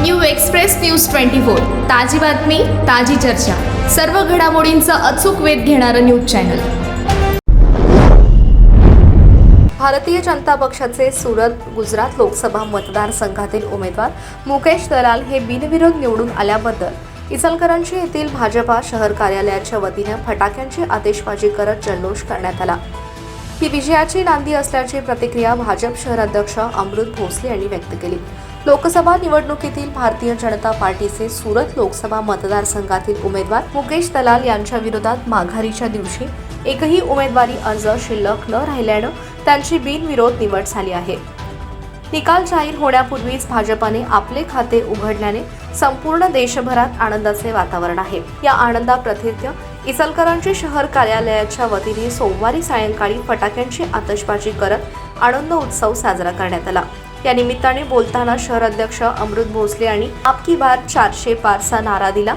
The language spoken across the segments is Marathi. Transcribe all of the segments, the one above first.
New express news twenty four. ताजी बातमी ताजी चर्चा. सर्व घडामोडींचा अचूक वेध घेणारं न्यूज चॅनल. भारतीय जनता पक्षाचे सुरत गुजरात लोकसभा मतदारसंघातील उमेदवार मुकेश दलाल हे बिनविरोध निवडून आल्याबद्दल इचलकरंजी येथील भाजपा शहर कार्यालयाच्या वतीने फटाक्यांची आतिषबाजी करत जल्लोष करण्यात आला. ही विजयाची नांदी असल्याची प्रतिक्रिया भाजप शहर अध्यक्ष अमृत भोसले यांनी व्यक्त केली. लोकसभा निवडणुकीतील भारतीय जनता पार्टीचे सुरत लोकसभा मतदारसंघातील उमेदवार मुकेश दलाल यांच्या विरोधात माघारीच्या दिवशी एकही उमेदवारी अर्ज शिल्लक न राहिल्यानं त्यांची बिनविरोध निवड झाली आहे. निकाल जाहीर होण्यापूर्वीच भाजपाने आपले खाते उघडल्याने संपूर्ण देशभरात आनंदाचे वातावरण आहे. या आनंदाप्रतित्य इचलकरांची शहर कार्यालयाच्या वतीने सोमवारी सायंकाळी फटाक्यांची आतषबाजी करत आनंद उत्सव साजरा करण्यात आला. या निमित्ताने बोलताना शहर अध्यक्ष अमृत भोसले यांनी आपकी बार चारशे पारसा नारा दिला.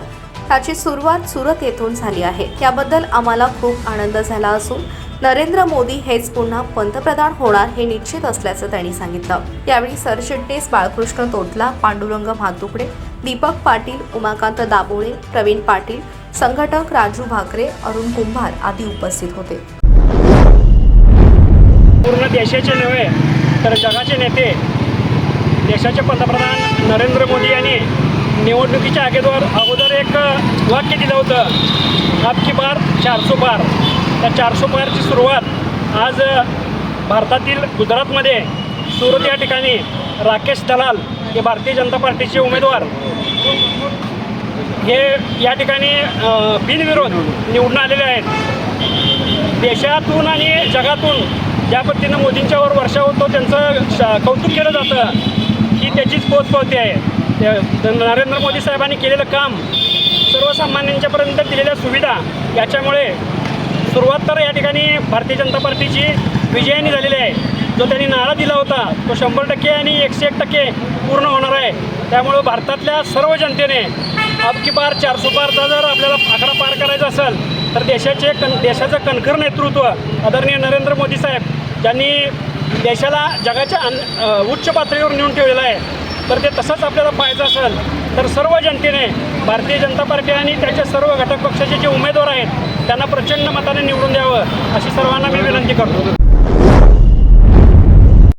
त्याची सुरुवात सुरत येथून झाली आहे. याबद्दल आम्हाला खूप आनंद झाला असून नरेंद्र मोदी हेच पुन्हा पंतप्रधान होणार हे निश्चित असल्याचं त्यांनी सांगितलं. यावेळी सरचिटणीस बाळकृष्ण तोटला पांडुरंग भातुकडे दीपक पाटील उमाकांत दाबोळे प्रवीण पाटील संघटक राजू भाकरे अरुण कुंभार आदी उपस्थित होते. पूर्ण देशाचे नव्हे तर जगाचे नेते देशाचे पंतप्रधान नरेंद्र मोदी यांनी निवडणुकीच्या अगोदर अगोदर एक वाक्य दिलं होतं. आपकी बार चारसो पार. त्या चारसो पारची सुरुवात आज भारतातील गुजरातमध्ये सुरत या ठिकाणी राकेश दलाल हे भारतीय जनता पार्टीचे उमेदवार. हे या ठिकाणी बिनविरोध निवडून आलेले आहेत. देशातून आणि जगातून ज्या पद्धतीनं मोदींच्यावर वर्षा होतो त्यांचं कौतुक केलं जातं ही त्याचीच पोचपावती आहे. नरेंद्र मोदी साहेबांनी केलेलं काम सर्वसामान्यांच्यापर्यंत दिलेल्या सुविधा याच्यामुळे सुरुवात तर या ठिकाणी भारतीय जनता पार्टीची विजयाने झालेली आहे. जो त्यांनी नारा दिला होता तो शंभर टक्के आणि एकशे एक टक्के पूर्ण होणार आहे. त्यामुळं भारतातल्या सर्व जनतेने अबकी पार चार पारचा जर आपल्याला आकडा पार करायचा असेल तर देशाचे कन देशाचं कणखर नेतृत्व आदरणीय नरेंद्र मोदी साहेब ज्यांनी देशाला जगाच्या अन उच्च पातळीवर नेऊन ठेवलेलं आहे. तर ते तसंच आपल्याला पाहायचं असेल तर सर्व जनतेने भारतीय जनता पार्टी आणि त्याच्या सर्व घटक पक्षाचे जे उमेदवार आहेत त्यांना प्रचंड मताने निवडून द्यावं अशी सर्वांना मी विनंती करतो.